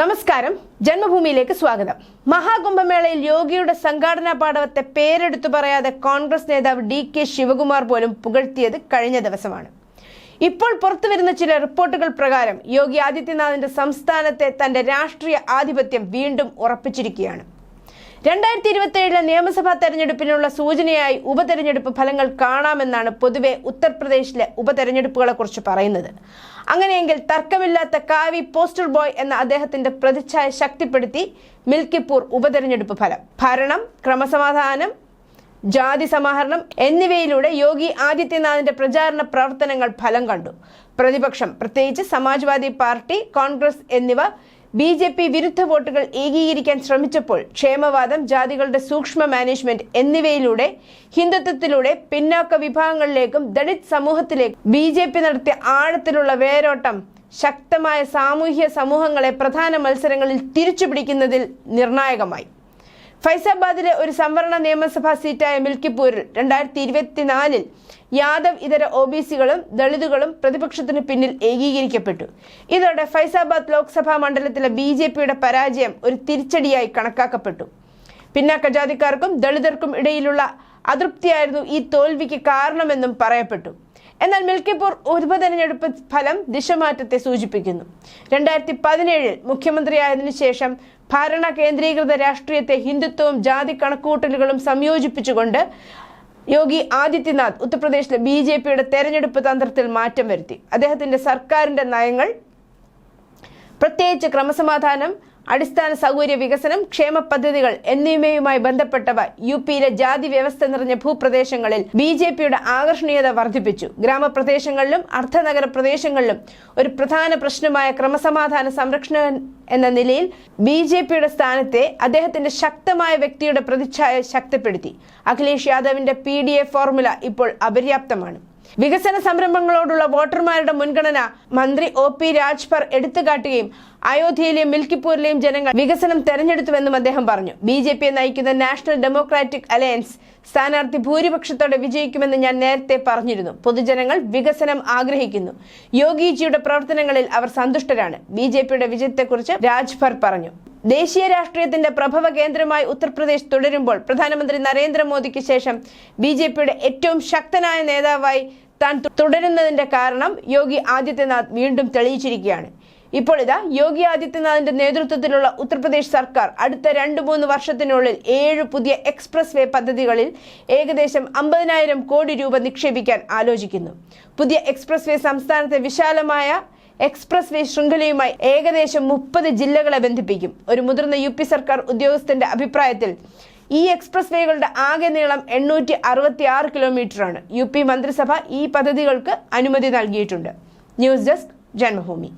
നമസ്കാരം. ജന്മഭൂമിയിലേക്ക് സ്വാഗതം. മഹാകുംഭമേളയിൽ യോഗിയുടെ സംഘാടനാ പാടവത്തെ പേരെടുത്തു പറയാതെ കോൺഗ്രസ് നേതാവ് ഡി കെ ശിവകുമാർ പോലും പുകഴ്ത്തിയത് കഴിഞ്ഞ ദിവസമാണ്. ഇപ്പോൾ പുറത്തുവരുന്ന ചില റിപ്പോർട്ടുകൾ പ്രകാരം യോഗി ആദിത്യനാഥിന്റെ സംസ്ഥാനത്തെ തന്റെ രാഷ്ട്രീയ ആധിപത്യം വീണ്ടും ഉറപ്പിച്ചിരിക്കുകയാണ്. രണ്ടായിരത്തി ഇരുപത്തി ഏഴിലെ നിയമസഭാ തെരഞ്ഞെടുപ്പിനുള്ള സൂചനയായി ഉപതെരഞ്ഞെടുപ്പ് ഫലങ്ങൾ കാണാമെന്നാണ് പൊതുവെ ഉത്തർപ്രദേശിലെ ഉപതെരഞ്ഞെടുപ്പുകളെ കുറിച്ച് പറയുന്നത്. അങ്ങനെയെങ്കിൽ തർക്കമില്ലാത്ത കാവി പോസ്റ്റർ ബോയ് എന്ന അദ്ദേഹത്തിന്റെ പ്രതിച്ഛായ ശക്തിപ്പെടുത്തി മിൽക്കിപ്പൂർ ഉപതെരഞ്ഞെടുപ്പ് ഫലം. ഭരണം ക്രമസമാധാനം ജാതി സമാഹരണം എന്നിവയിലൂടെ യോഗി ആദിത്യനാഥിന്റെ പ്രചാരണ പ്രവർത്തനങ്ങൾ ഫലം കണ്ടു. പ്രതിപക്ഷം പ്രത്യേകിച്ച് സമാജ്വാദി പാർട്ടി കോൺഗ്രസ് എന്നിവ ബി ജെ പി വിരുദ്ധ വോട്ടുകൾ ഏകീകരിക്കാൻ ശ്രമിച്ചപ്പോൾ ക്ഷേമവാദം ജാതികളുടെ സൂക്ഷ്മ മാനേജ്മെന്റ് എന്നിവയിലൂടെ ഹിന്ദുത്വത്തിലൂടെ പിന്നാക്ക വിഭാഗങ്ങളിലേക്കും ദളിത് സമൂഹത്തിലേക്കും ബി ജെ പി നടത്തിയ ആഴത്തിലുള്ള വേരോട്ടം ശക്തമായ സാമൂഹ്യ സമൂഹങ്ങളെ പ്രധാന മത്സരങ്ങളിൽ തിരിച്ചുപിടിക്കുന്നതിൽ നിർണായകമായി. ഫൈസാബാദിലെ ഒരു സംവരണ നിയമസഭാ സീറ്റായ മിൽക്കിപ്പൂരിൽ രണ്ടായിരത്തി ഇരുപത്തിനാലിൽ യാദവ് ഇതര ഒ ബി സികളും ദളിതുകളും പ്രതിപക്ഷത്തിന് പിന്നിൽ ഏകീകരിക്കപ്പെട്ടു. ഇതോടെ ഫൈസാബാദ് ലോക്സഭാ മണ്ഡലത്തിലെ ബി ജെ പിയുടെ പരാജയം ഒരു തിരിച്ചടിയായി കണക്കാക്കപ്പെട്ടു. പിന്നാക്ക ജാതിക്കാർക്കും ദളിതർക്കും ഇടയിലുള്ള അതൃപ്തിയായിരുന്നു ഈ തോൽവിക്ക് കാരണമെന്നും പറയപ്പെട്ടു. എന്നാൽ മിൽക്കിപ്പൂർ ഉപതെരഞ്ഞെടുപ്പ് ഫലം ദിശമാറ്റത്തെ സൂചിപ്പിക്കുന്നു. രണ്ടായിരത്തി പതിനേഴിൽ മുഖ്യമന്ത്രിയായതിനു ശേഷം ഭരണ കേന്ദ്രീകൃത രാഷ്ട്രീയത്തെ ഹിന്ദുത്വവും ജാതി കണക്കൂട്ടലുകളും സംയോജിപ്പിച്ചുകൊണ്ട് യോഗി ആദിത്യനാഥ് ഉത്തർപ്രദേശിലെ ബി ജെ പിയുടെ തെരഞ്ഞെടുപ്പ് തന്ത്രത്തിൽ മാറ്റം വരുത്തി. അദ്ദേഹത്തിന്റെ സർക്കാരിന്റെ നയങ്ങൾ പ്രത്യേകിച്ച് ക്രമസമാധാനം അടിസ്ഥാന സൗകര്യ വികസനം ക്ഷേമ പദ്ധതികൾ എന്നിവയുമായി ബന്ധപ്പെട്ടവ യു പിയിലെ ജാതി വ്യവസ്ഥ നിറഞ്ഞ ഭൂപ്രദേശങ്ങളിൽ ബി ജെ പിയുടെ ആകർഷണീയത വർദ്ധിപ്പിച്ചു. ഗ്രാമപ്രദേശങ്ങളിലും അർദ്ധനഗര പ്രദേശങ്ങളിലും ഒരു പ്രധാന പ്രശ്നമായ ക്രമസമാധാന സംരക്ഷണ എന്ന നിലയിൽ ബി ജെ പിയുടെ സ്ഥാനത്തെ അദ്ദേഹത്തിന്റെ ശക്തമായ വ്യക്തിയുടെ പ്രതിച്ഛായ ശക്തിപ്പെടുത്തി. അഖിലേഷ് യാദവിന്റെ പി ഡി എ ഫോർമുല ഇപ്പോൾ അപര്യാപ്തമാണ്. വികസന സംരംഭങ്ങളോടുള്ള വോട്ടർമാരുടെ മുൻഗണന മന്ത്രി ഒ പി രാജ്ഭർ എടുത്തുകാട്ടുകയും അയോധ്യയിലെയും മിൽക്കിപ്പൂരിലെയും ജനങ്ങൾ വികസനം തെരഞ്ഞെടുത്തുവെന്നും അദ്ദേഹം പറഞ്ഞു. ബി ജെ പിയെ നയിക്കുന്ന നാഷണൽ ഡെമോക്രാറ്റിക് അലയൻസ് സ്ഥാനാർത്ഥി ഭൂരിപക്ഷത്തോടെ വിജയിക്കുമെന്ന് ഞാൻ നേരത്തെ പറഞ്ഞിരുന്നു. പൊതുജനങ്ങൾ വികസനം ആഗ്രഹിക്കുന്നു. യോഗിജിയുടെ പ്രവർത്തനങ്ങളിൽ അവർ സന്തുഷ്ടരാണ്. ബി ജെ പിയുടെ വിജയത്തെക്കുറിച്ച് രാജ്ഭർ പറഞ്ഞു. ദേശീയ രാഷ്ട്രീയത്തിന്റെ പ്രഭവ കേന്ദ്രമായി ഉത്തർപ്രദേശ് തുടരുമ്പോൾ പ്രധാനമന്ത്രി നരേന്ദ്രമോദിക്ക് ശേഷം ബി ജെ പിയുടെ ഏറ്റവും ശക്തനായ നേതാവായി താൻ തുടരുന്നതിന്റെ കാരണം യോഗി ആദിത്യനാഥ് വീണ്ടും തെളിയിച്ചിരിക്കുകയാണ്. ഇപ്പോൾ ഇതാ യോഗി ആദിത്യനാഥിന്റെ നേതൃത്വത്തിലുള്ള ഉത്തർപ്രദേശ് സർക്കാർ അടുത്ത രണ്ട് മൂന്ന് വർഷത്തിനുള്ളിൽ ഏഴ് പുതിയ എക്സ്പ്രസ് വേ പദ്ധതികളിൽ ഏകദേശം അമ്പതിനായിരം കോടി രൂപ നിക്ഷേപിക്കാൻ ആലോചിക്കുന്നു. പുതിയ എക്സ്പ്രസ് വേ സംസ്ഥാനത്തെ വിശാലമായ എക്സ്പ്രസ് വേ ശൃംഖലയുമായി ഏകദേശം മുപ്പത് ജില്ലകളെ ബന്ധിപ്പിക്കും. ഒരു മുതിർന്ന യു സർക്കാർ ഉദ്യോഗസ്ഥന്റെ അഭിപ്രായത്തിൽ ഈ എക്സ്പ്രസ് വേകളുടെ ആകെ നീളം എണ്ണൂറ്റി അറുപത്തി ആറ് കിലോമീറ്ററാണ്. യു പി മന്ത്രിസഭ ഈ പദ്ധതികൾക്ക് അനുമതി നൽകിയിട്ടുണ്ട്. News desk Janmabhumi.